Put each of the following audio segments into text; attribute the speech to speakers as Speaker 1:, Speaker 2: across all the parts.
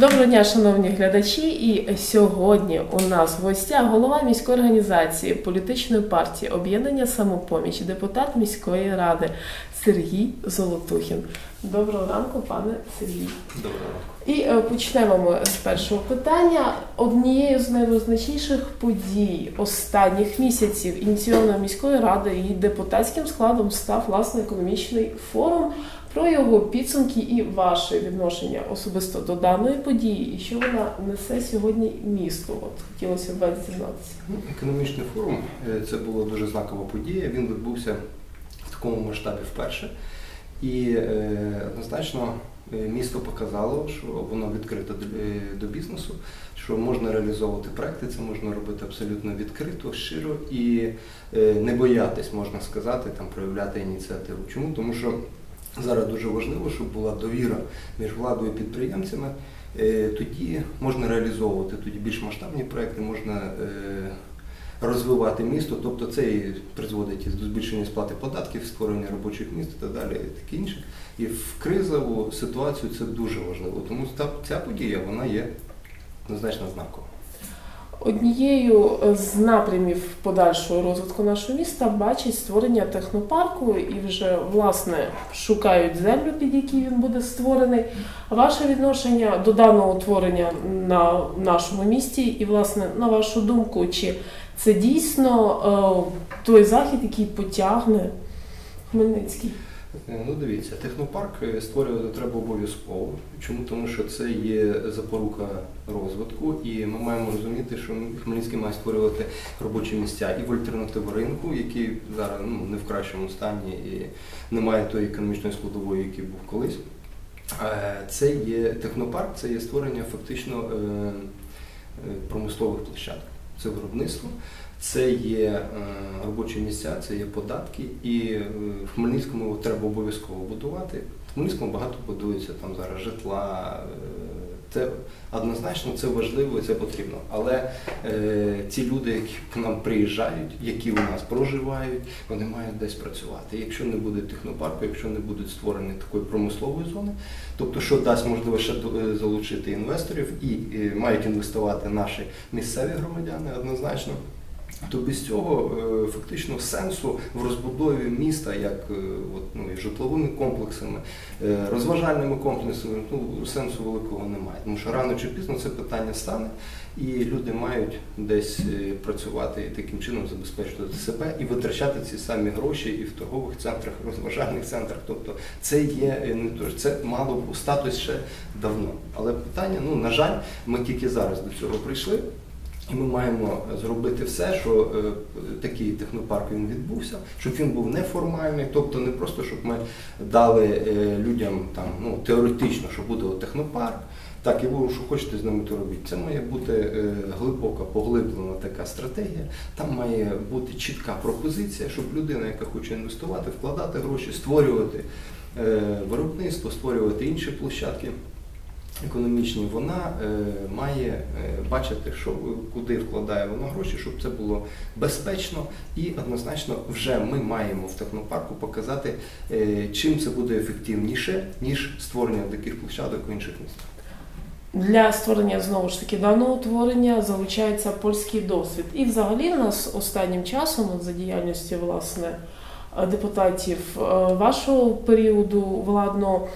Speaker 1: Доброго дня, шановні глядачі. І сьогодні у нас в гостях голова міської організації політичної партії Об'єднання Самопоміч, депутат міської ради Сергій Золотухін. Доброго ранку, пане Сергій.
Speaker 2: Доброго ранку.
Speaker 1: І е, почнемо ми з першого питання. Однією з найвизначніших подій останніх місяців ініційованої міської ради і депутатським складом став власне економічний форум. Про його підсумки і ваше відношення особисто до даної події, і що вона несе сьогодні місту. От хотілося б дізнатися.
Speaker 2: Ну, Економічний форум е, це була дуже знакова подія. Він відбувся в такому масштабі вперше. І е, однозначно е, місто показало, що воно відкрите до, бізнесу, що можна реалізовувати проекти, це можна робити абсолютно відкрито, щиро і не боятись, можна сказати, там проявляти ініціативу. Чому? Тому що зараз дуже важливо, щоб була довіра між владою і підприємцями. Е, Тоді можна реалізовувати тоді більш масштабні проекти, можна е, розвивати місто, тобто це і призводить до збільшення сплати податків, створення робочих місць і так далі, і таке інше. І в кризову ситуацію це дуже важливо. Тому ця подія вона є однозначно знакова.
Speaker 1: Однією з напрямів подальшого розвитку нашого міста бачить створення технопарку і вже власне шукають землю, під який він буде створений. Ваше відношення до даного утворення на нашому місті, і власне на вашу думку, чи це дійсно е, той захід, який потягне Хмельницький?
Speaker 2: Е, Ну дивіться, технопарк е, створювати треба обов'язково. Чому? Тому що це є запорука розвитку, і ми маємо розуміти, що Хмельницький має створювати робочі місця і в альтернативу ринку, який зараз ну, не в кращому стані і немає тої економічної складової, який був колись. Е, Це є технопарк, це є створення фактично промислових площадок. Це виробництво, це є е, робочі місця, це є податки, і е, в Хмельницькому треба обов'язково будувати. В Хмельницькому багато будується там зараз житла. Це однозначно це важливо це потрібно. Але е, ці люди, які к нам приїжджають, які у нас проживають, вони мають десь працювати. Якщо не буде технопарку, якщо не будуть створені такої промислової зони, тобто що дасть можливість ще е, залучити інвесторів і е, мають інвестувати наші місцеві громадяни однозначно. То без цього е, фактично сенсу в розбудові міста, як е, от, ну, і житловими комплексами, е, розважальними комплексами, ну сенсу великого немає. Тому що рано чи пізно це питання стане, і люди мають десь працювати і таким чином забезпечувати себе і витрачати ці самі гроші і в торгових центрах, розважальних центрах. Тобто це є не то, це мало б статус ще давно. Але питання, ну на жаль, ми тільки зараз до цього прийшли. І ми маємо зробити все, що е, такий технопарк він відбувся, щоб він був неформальний, тобто не просто щоб ми дали е, людям там ну теоретично, що буде технопарк. Так, і ви що хочете з ними то робіть. Це має бути е, глибока, поглиблена така стратегія. Там має бути чітка пропозиція, щоб людина, яка хоче інвестувати, вкладати гроші, створювати виробництво, створювати інші площадки економічні, вона е, має е, бачити, що куди вкладає вона гроші, щоб це було безпечно і однозначно вже ми маємо в технопарку показати, е, чим це буде ефективніше, ніж створення таких площадок в інших містах.
Speaker 1: Для створення знову ж таки даного утворення залучається польський досвід. І взагалі в нас останнім часом, за діяльністю власне депутатів вашого періоду владного,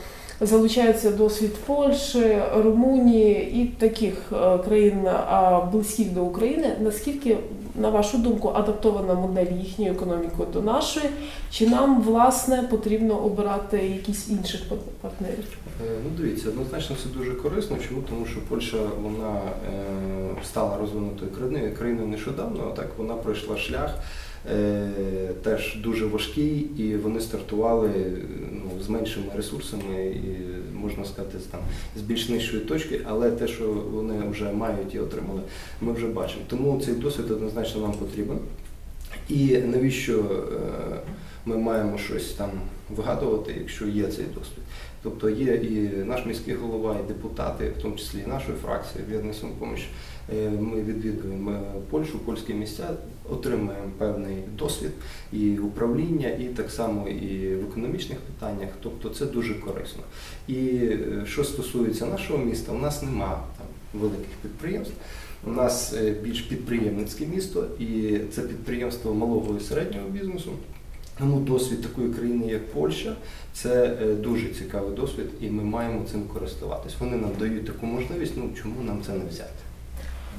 Speaker 1: залучається досвід Польщі, Румунії і таких е, країн близьких до України. Наскільки, на вашу думку, адаптована модель їхньої економіки до нашої? Чи нам власне потрібно обирати якісь інших партнерів?
Speaker 2: Е, Ну, дивіться, однозначно це дуже корисно. Чому? Тому що Польща вона е, стала розвинутою країною, нещодавно, а так вона пройшла шлях е, теж дуже важкий, і вони стартували е, ну, з меншими ресурсами, і можна сказати, там, з більш нижчої точки, але те, що вони вже мають і отримали, ми вже бачимо. Тому цей досвід однозначно нам потрібен. І навіщо е, ми маємо щось там вигадувати, якщо є цей досвід? Тобто є і наш міський голова, і депутати, в тому числі і нашої фракції «Об'єднання самопоміч. Е, Ми відвідуємо Польщу, польські місця. отримаємо певний досвід і управління, і так само і в економічних питаннях. Тобто це дуже корисно. І е, що стосується нашого міста, у нас нема там великих підприємств. У нас е, більш підприємницьке місто, і це підприємство малого і середнього бізнесу. Тому досвід такої країни, як Польща, це дуже цікавий досвід, і ми маємо цим користуватись. Вони нам дають таку можливість. Ну чому нам це не взяти?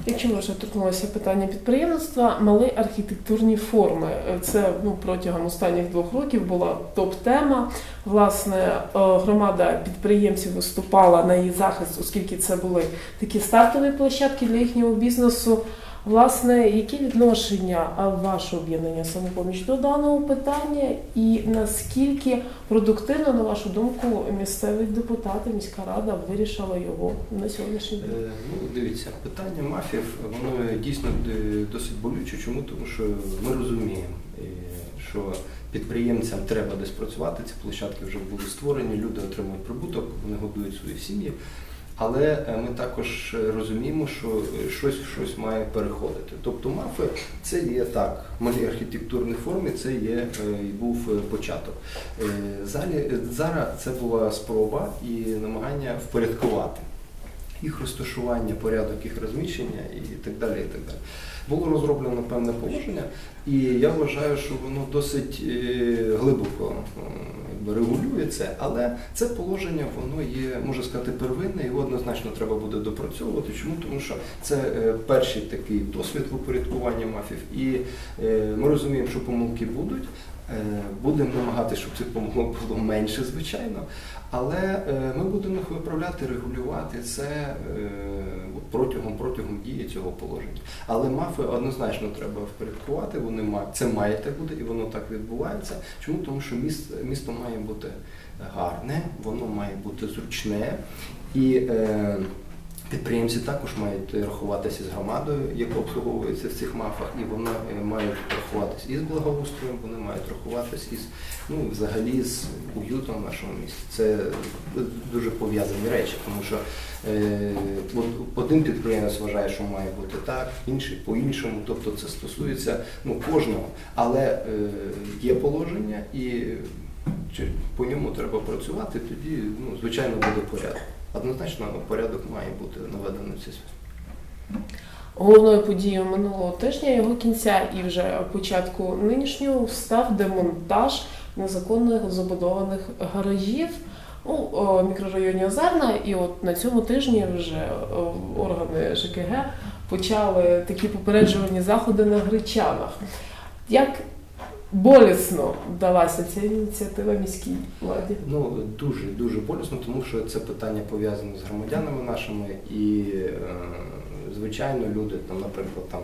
Speaker 1: Якщо ми вже торкнулося питання підприємництва, мали архітектурні форми. Це ну, протягом останніх двох років була топ-тема. Власне, е, громада підприємців виступала на її захист, оскільки це були такі стартові площадки для їхнього бізнесу. Власне, які відношення ваше об'єднання самопоміч до даного питання, і наскільки продуктивно, на вашу думку, місцеві депутати, міська рада вирішила його на сьогоднішній день?
Speaker 2: Е, Ну, дивіться, питання мафів, воно дійсно е, досить болюче. Чому? Тому що ми розуміємо, е, що підприємцям треба десь працювати, ці площадки вже були створені, люди отримують прибуток, вони годують свої сім'ї. Але е, ми також е, розуміємо, що е, щось щось має переходити. Тобто мафи це є так, малі архітектурні форми, це є і був початок. Залі, зараз це була спроба і намагання впорядкувати їх розташування, порядок їх розміщення і так далі. І так далі. Було розроблено певне положення, і я вважаю, що воно досить е, глибоко якби, регулює це, але це положення воно є, можна сказати, первинне, його однозначно треба буде допрацьовувати. Чому? Тому що це е, перший такий досвід в упорядкуванні мафів, і е, ми розуміємо, що помилки будуть. Е, Будемо намагатися, щоб цих помилок було менше, звичайно, але е, ми будемо їх виправляти, регулювати це е, протягом протягом дії цього положення. Але мафи однозначно треба впорядкувати. Вони мають це має так бути, і воно так відбувається. Чому? Тому що місто, місто має бути гарне, воно має бути зручне і. Е, Підприємці також мають рахуватися з громадою, яка обслуговується в цих мафах, і вони е, мають рахуватися із благоустроєм, вони мають рахуватися із ну, взагалі з уютом в нашому місті. Це дуже пов'язані речі, тому що е, один підприємець вважає, що має бути так, інший по-іншому. Тобто це стосується ну, кожного. Але е, є положення і чи по ньому треба працювати, тоді ну, звичайно буде порядок. Однозначно порядок має бути наведений в цій сфері.
Speaker 1: Головною подією минулого тижня його кінця і вже початку нинішнього став демонтаж незаконних забудованих гаражів у мікрорайоні Озерна. І от на цьому тижні вже органи ЖКГ почали такі попереджувальні заходи на Гречанах. Як болісно вдалася ця ініціатива міській владі?
Speaker 2: Ну дуже дуже болісно, тому що це питання пов'язане з громадянами нашими, і е, звичайно, люди там, наприклад, там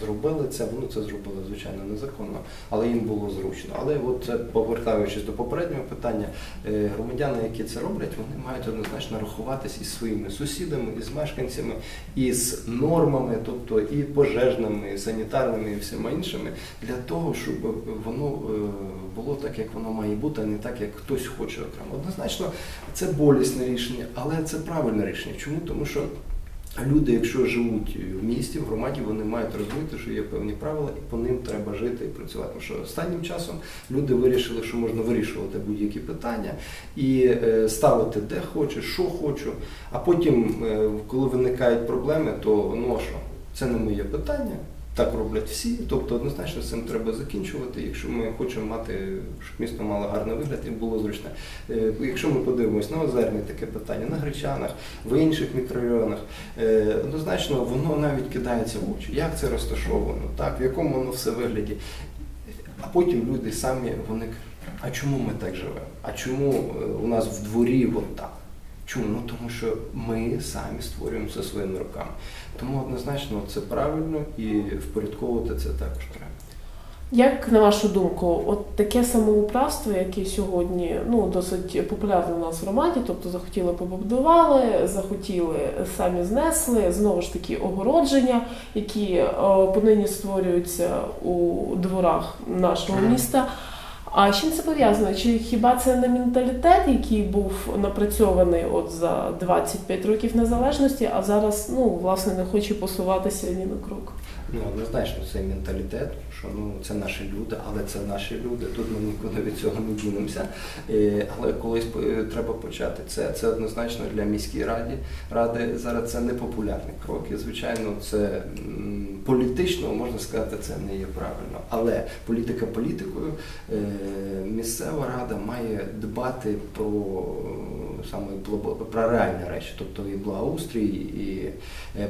Speaker 2: зробили це, вони це зробили звичайно незаконно, але їм було зручно. Але от повертаючись до попереднього питання, е, громадяни, які це роблять, вони мають однозначно рахуватись із своїми сусідами, із мешканцями, із нормами, тобто і пожежними, і санітарними, і всіма іншими, для того, щоб воно е, було так, як воно має бути, а не так, як хтось хоче окремо. Однозначно, це болісне рішення, але це правильне рішення. Чому? Тому що люди, якщо живуть в місті, в громаді, вони мають розуміти, що є певні правила, і по ним треба жити і працювати. Тому що останнім часом люди вирішили, що можна вирішувати будь-які питання і е, ставити де хочу, що хочу. А потім, е, коли виникають проблеми, то ну а що? Це не моє питання. Так роблять всі, тобто однозначно цим треба закінчувати, якщо ми хочемо мати, щоб місто мало гарний вигляд і було зручне. Якщо ми подивимось на озерні таке питання, на Гречанах, в інших мікрорайонах, е, однозначно воно навіть кидається в очі. Як це розташовано, так, в якому воно все вигляді. А потім люди самі вони кажуть, а чому ми так живемо? А чому е, у нас в дворі от так? Чому? Ну тому що ми самі створюємо це своїми руками. Тому однозначно це правильно і впорядковувати це також треба.
Speaker 1: Як на вашу думку, от таке самоуправство, яке сьогодні ну досить популярне у нас в громаді, тобто захотіли побудували, захотіли самі знесли, знову ж таки огородження, які е, понині створюються у дворах нашого міста. А з чим це пов'язано? Чи хіба це не менталітет, який був напрацьований от за 25 років незалежності, а зараз ну власне не хоче посуватися ні на крок?
Speaker 2: Ну, однозначно, це менталітет, що ну це наші люди, але це наші люди. Тут ми нікуди від цього не дінемося. Е, Але колись е, треба почати. Це, це однозначно для міської ради. Ради зараз це не популярний крок. Звичайно, це політично можна сказати, це не є правильно. Але політика політикою е, місцева рада має дбати про саме про реальні речі, тобто і благоустрій, і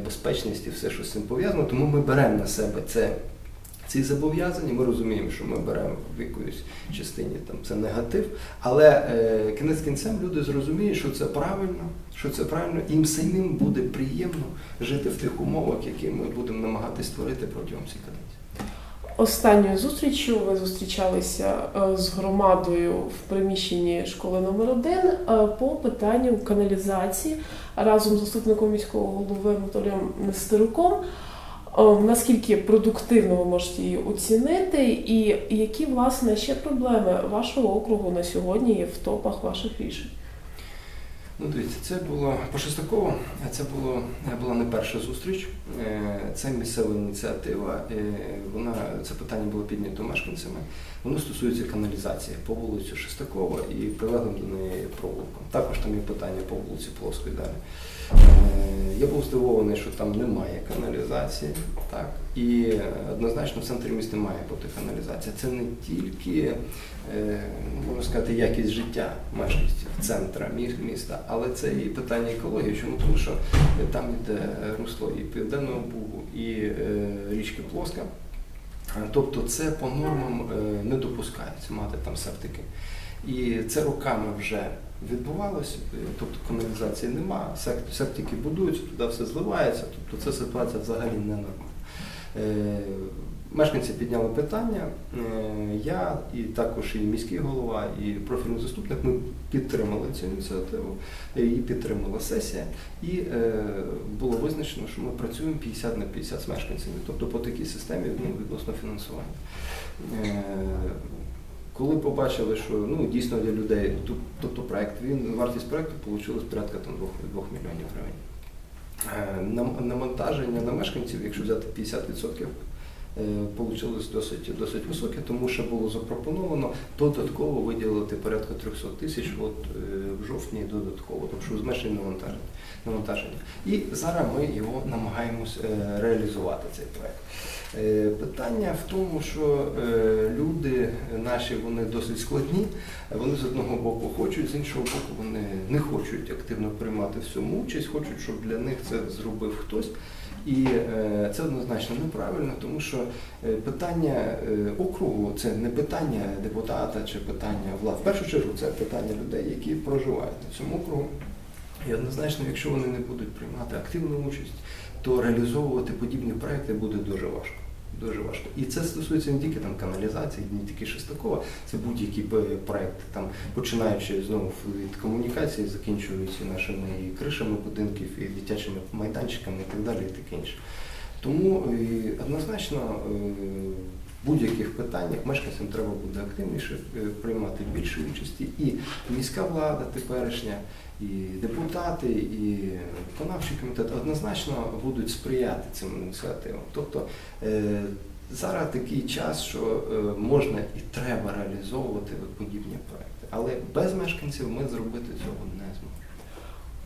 Speaker 2: безпечність, і все, що з цим пов'язано. Тому ми беремо на себе це. Ці зобов'язання, ми розуміємо, що ми беремо в якоїсь частині там це негатив, але е, кінець кінцем люди зрозуміють, що це правильно, що це правильно, їм самим буде приємно жити в тих умовах, які ми будемо намагатись створити протягом цієї каденції.
Speaker 1: Останньою зустрічю ви зустрічалися е, з громадою в приміщенні школи номер 1 е, по питанню каналізації разом з заступником міського голови Анатолієм Нестеруком. Е, Наскільки продуктивно ви можете її оцінити, і які власне ще проблеми вашого округу на сьогодні є в топах ваших рішень?
Speaker 2: Ну, дивіться, це було по Шестакову, це було була не перша зустріч. Е, Це місцева ініціатива. е, Вона це питання було піднято мешканцями. Воно стосується каналізації по вулиці Шестакова і прилеглим до неї провулком. Також там є питання по вулиці Плоской далі. Е, Я був здивований, що там немає каналізації. Так. І однозначно в центрі міста має бути каналізація. Це не тільки е, можна сказати, якість життя мешканців центра мі- міста, але це і питання екології. Чому? Тому що там йде русло і Південного Бугу, і е, річки Плоска. Тобто це по нормам е, не допускається мати там септики. І це роками вже відбувалося, тобто каналізації нема, септики будуються, туди все зливається, тобто ця ситуація взагалі не нормальна. Е, Мешканці підняли питання. Е, Я і також і міський голова, і профільний заступник ми підтримали цю ініціативу. е, Її підтримала сесія, і е, було визначено, що ми працюємо 50 на 50 з мешканцями, тобто по такій системі ну, відносно фінансування. Е, Коли побачили, що ну дійсно для людей, тобто проект, він вартість проекту вийшла порядка там 2, 2 мільйонів гривень. Е, нам- на мешканців, якщо взяти 50%, вийшло досить, досить високе, тому що було запропоновано додатково виділити порядка 300 тисяч от, е, в жовтні додатково, тобто щоб зменшити навантаження. навантаження. І зараз ми його намагаємось е, реалізувати цей проект. Е, Питання в тому, що е, люди наші вони досить складні. Вони з одного боку хочуть, з іншого боку, вони не хочуть активно приймати в цьому участь, хочуть, щоб для них це зробив хтось. І е, це однозначно неправильно, тому що е, питання е, округу це не питання депутата чи питання влади. В першу чергу це питання людей, які проживають на цьому округу. І однозначно, якщо вони не будуть приймати активну участь, то реалізовувати подібні проекти буде дуже важко. Дуже важко. І це стосується не тільки там каналізації, не тільки Шестакова, це будь-які проекти, там починаючи знову від комунікації, закінчуючи нашими і кришами будинків, і дитячими майданчиками і так далі, і таке інше. Тому е, однозначно е, в будь-яких питаннях мешканцям треба буде активніше е, приймати більше участі. І міська влада теперішня, і депутати, і виконавчий комітет однозначно будуть сприяти цим ініціативам. Тобто е, зараз такий час, що е, можна і треба реалізовувати подібні проекти. Але без мешканців ми зробити цього не.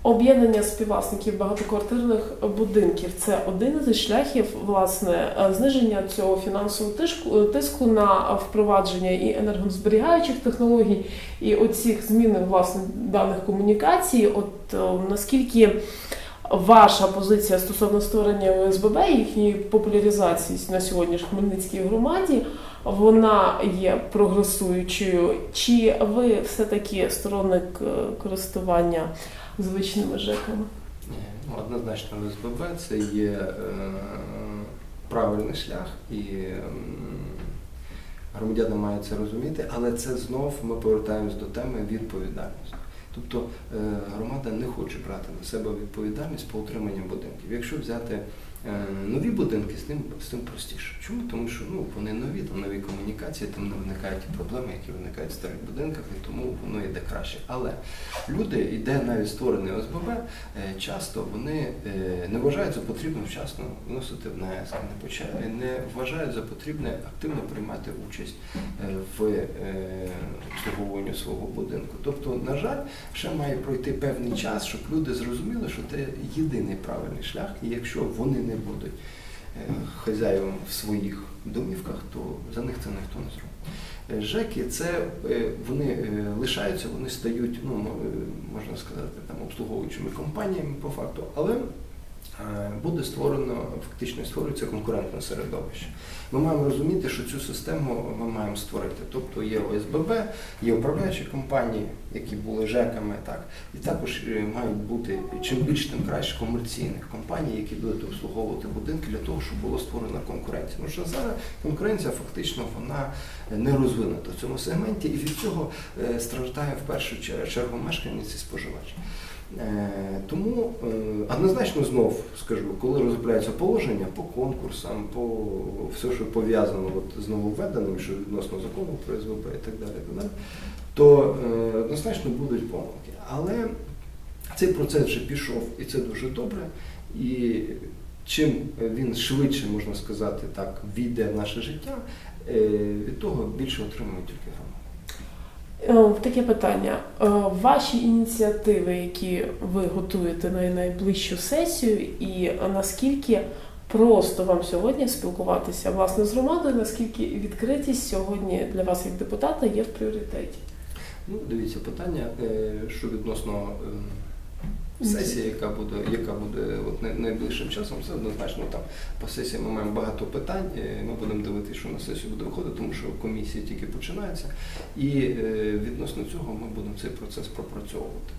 Speaker 1: Об'єднання співвласників багатоквартирних будинків це один із шляхів власне зниження цього фінансового тиску, тиску на впровадження і енергозберігаючих технологій, і оцих змін власне даних комунікацій. От е, наскільки ваша позиція стосовно створення ОСББ і їхньої популяризації на сьогодні в Хмельницькій громаді, вона є прогресуючою? Чи ви все-таки сторонник е, користування звичними ЖЕКами?
Speaker 2: Ну, однозначно ОСББ це є е, правильний шлях, і громадяни мають це розуміти, але це знов ми повертаємось до теми відповідальності. Тобто е, громада не хоче брати на себе відповідальність по утриманню будинків. Якщо взяти Е, Нові будинки з тим, з тим простіше. Чому? Тому що ну, вони нові, там нові комунікації, там не виникають ті проблеми, які виникають в старих будинках, і тому воно йде краще. Але люди, іде навіть створений ОСББ, е, часто вони не вважають за потрібне вчасно вносити внески, не, поча- не вважають за потрібне активно приймати участь в обслуговуванні свого будинку. Тобто, на жаль, ще має пройти певний час, щоб люди зрозуміли, що це єдиний правильний шлях, і якщо вони не будуть е, хазяєвом в своїх домівках, то за них це ніхто не зробить. Е, ЖЕКи це е, вони лишаються, вони стають, ну можна сказати, там обслуговуючими компаніями по факту, але буде створено, фактично створюється конкурентне середовище. Ми маємо розуміти, що цю систему ми маємо створити. Тобто є ОСББ, є управляючі компанії, які були ЖЕКами, так, і також е, мають бути чим більш тим краще комерційних компаній, які будуть обслуговувати будинки для того, щоб була створена конкуренція. Тому що зараз конкуренція фактично вона не розвинута в цьому сегменті, і від цього е, страждає в першу чер- чергу мешканець і споживач. Е, Тому е, однозначно знов скажу, коли розробляється положення по конкурсам, по все, що пов'язано з нововведеним, що відносно закону про СВП і так далі, так далі, то е, однозначно будуть помилки. Але цей процес вже пішов, і це дуже добре. І чим він швидше, можна сказати так, війде в наше життя, від того більше отримують тільки громади.
Speaker 1: Е, Таке питання. Е, Ваші ініціативи, які ви готуєте на найближчу сесію, і наскільки просто вам сьогодні спілкуватися власне з громадою, наскільки відкритість сьогодні для вас як депутата є в пріоритеті?
Speaker 2: Ну, дивіться, питання, е, що відносно сесії, яка буде, яка буде от найближчим часом, це однозначно там по сесії ми маємо багато питань. е, Ми будемо дивитися, що на сесію буде виходити, тому що комісія тільки починається. І е, відносно цього ми будемо цей процес пропрацьовувати.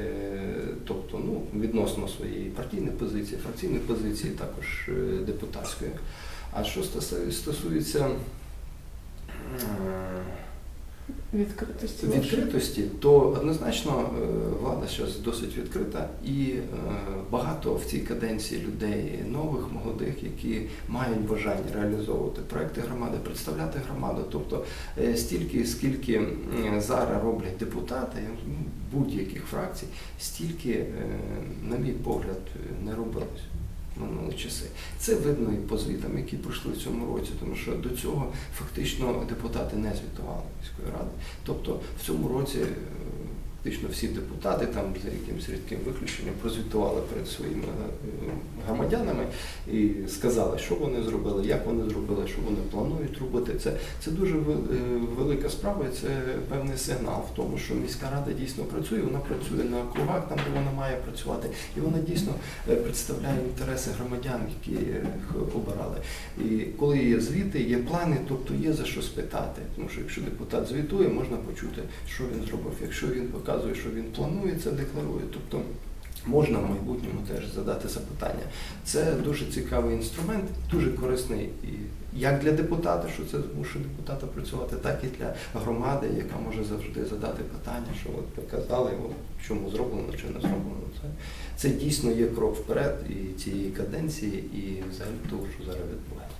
Speaker 2: Е, Тобто, ну, відносно своєї партійної позиції, фракційної позиції, також депутатської. А що стосу- стосується
Speaker 1: Відкритості
Speaker 2: відкритості, то однозначно е, влада зараз досить відкрита і е, багато в цій каденції людей нових, молодих, які мають бажання реалізовувати проекти громади, представляти громаду. Тобто е, стільки, скільки зараз роблять депутати будь-яких фракцій, стільки, на мій погляд, не робилось. В Минулі часи. Це видно і по звітам, які пройшли в цьому році, тому що до цього фактично депутати не звітували міської ради. Тобто в цьому році фактично всі депутати, там за якимось рідким виключенням, прозвітували перед своїми е, громадянами і сказали, що вони зробили, як вони зробили, що вони планують робити. Це, це дуже е, велика справа, і це певний сигнал в тому, що міська рада дійсно працює, вона працює на округах, там, де вона має працювати, і вона дійсно е, представляє інтереси громадян, які їх обирали. І коли є звіти, є плани, тобто є за що спитати. Тому що якщо депутат звітує, можна почути, що він зробив. Якщо він показує, що він планує, це декларує. Тобто можна в майбутньому теж задати запитання. Це дуже цікавий інструмент, дуже корисний як для депутата, що це змушує депутата працювати, так і для громади, яка може завжди задати питання, що от ви казали, от, чому зроблено чи не зроблено. Це, це дійсно є крок вперед і цієї каденції, і взагалі того, що зараз відбувається.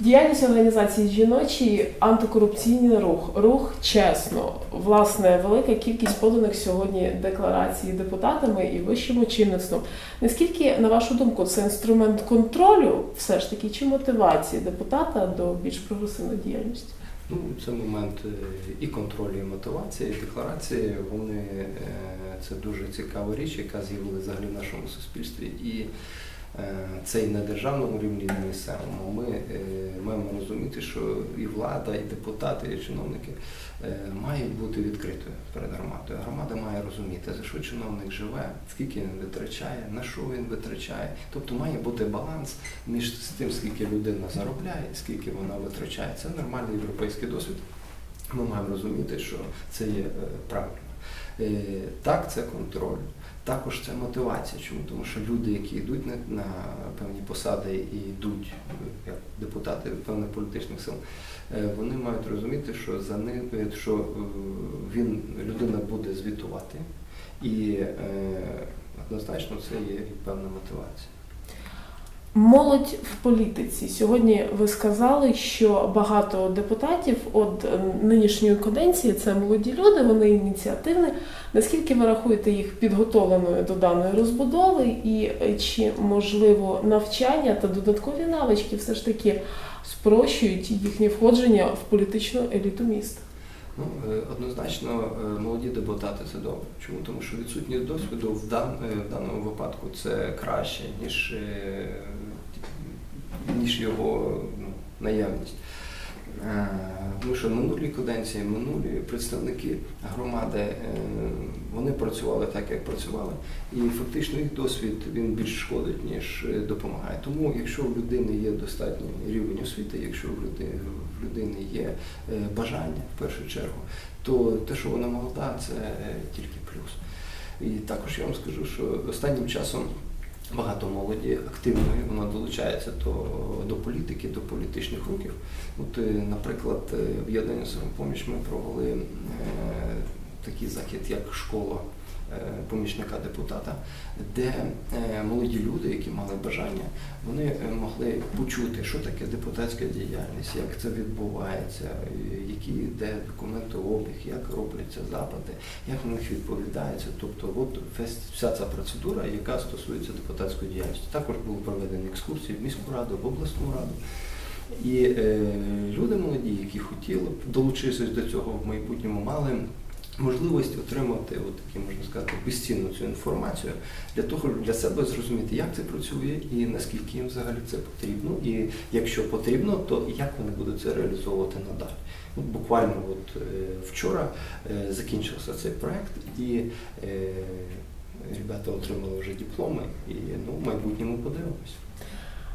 Speaker 1: Діяльність організації жіночий антикорупційний рух, рух чесно. Власне, велика кількість поданих сьогодні декларацій депутатами і вищим очільництвом. Наскільки, на вашу думку, це інструмент контролю, все ж таки, чи мотивації депутата до більш прогресивної діяльності?
Speaker 2: Ну, це момент е, і контролю, і мотивації, і декларації. Вони е, це дуже цікава річ, яка з'явилася взагалі в нашому суспільстві. І це і на державному рівні, і на місцевому. Ми е, маємо розуміти, що і влада, і депутати, і чиновники е, мають бути відкритою перед громадою. Громада має розуміти, за що чиновник живе, скільки він витрачає, на що він витрачає. Тобто має бути баланс між тим, скільки людина заробляє, скільки вона витрачає. Це нормальний європейський досвід. Ми маємо розуміти, що це є е, правильно. Е, Так, це контроль. Також це мотивація. Чому? Тому що люди, які йдуть на, на певні посади і йдуть е, як депутати певних політичних сил, е, вони мають розуміти, що за ним, що е, він людина буде звітувати, і однозначно це є певна мотивація.
Speaker 1: Молодь в політиці. Сьогодні ви сказали, що багато депутатів от е, нинішньої каденції це молоді люди, вони ініціативні. Наскільки ви рахуєте їх підготовленою до даної розбудови, і е, чи можливо навчання та додаткові навички все ж таки спрощують їхнє входження в політичну еліту міста?
Speaker 2: Ну, е, однозначно, е, молоді депутати це добре. Чому? Тому що відсутність досвіду в, е, в даному випадку це краще, ніж, ніж його ну, наявність. Е, Тому що минулі каденції, минулі представники громади, е, вони працювали так, як працювали. І фактично їх досвід він більш шкодить, ніж допомагає. Тому, якщо в людини є достатній рівень освіти, якщо в людини, є е, бажання в першу чергу, то те, що вона молода, це тільки плюс. І також я вам скажу, що останнім часом багато молоді активної, вона долучається до, до політики, до політичних рухів. От, е, наприклад, в об'єднання самопоміч ми провели е, такий захід, як школа е, помічника депутата, де е, молоді люди, які мали бажання, вони е, могли почути, що таке депутатська діяльність, як це відбувається, е, який йде документообіг, як робляться запити, як на них відповідається. Тобто, от вся ця процедура, яка стосується депутатської діяльності. Також були проведені екскурсії в міську раду, в обласну раду. І е, люди молоді, які хотіли б долучитися до цього в майбутньому, мали можливість отримати, от такі, можна сказати, безцінну цю інформацію для того, для себе зрозуміти, як це працює і наскільки їм взагалі це потрібно. І якщо потрібно, то як вони будуть це реалізовувати надалі. От буквально от, е, вчора е, закінчився цей проект, і е, ребята отримали вже дипломи, і ну, в майбутньому подивимось.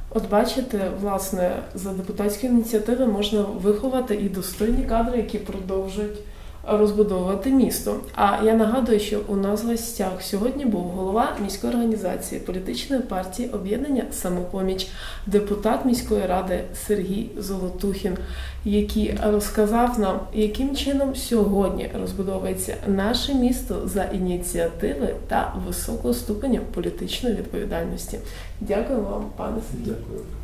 Speaker 1: От бачите, власне, за депутатської ініціативи можна виховати і достойні кадри, які продовжують розбудовувати місто. А я нагадую, що у нас в гостях сьогодні був голова міської організації політичної партії об'єднання Самопоміч, депутат міської ради Сергій Золотухін, який розказав нам, яким чином сьогодні розбудовується наше місто за ініціативи та високого ступеня політичної відповідальності. Дякую вам, пане Сергію.
Speaker 2: Дякую.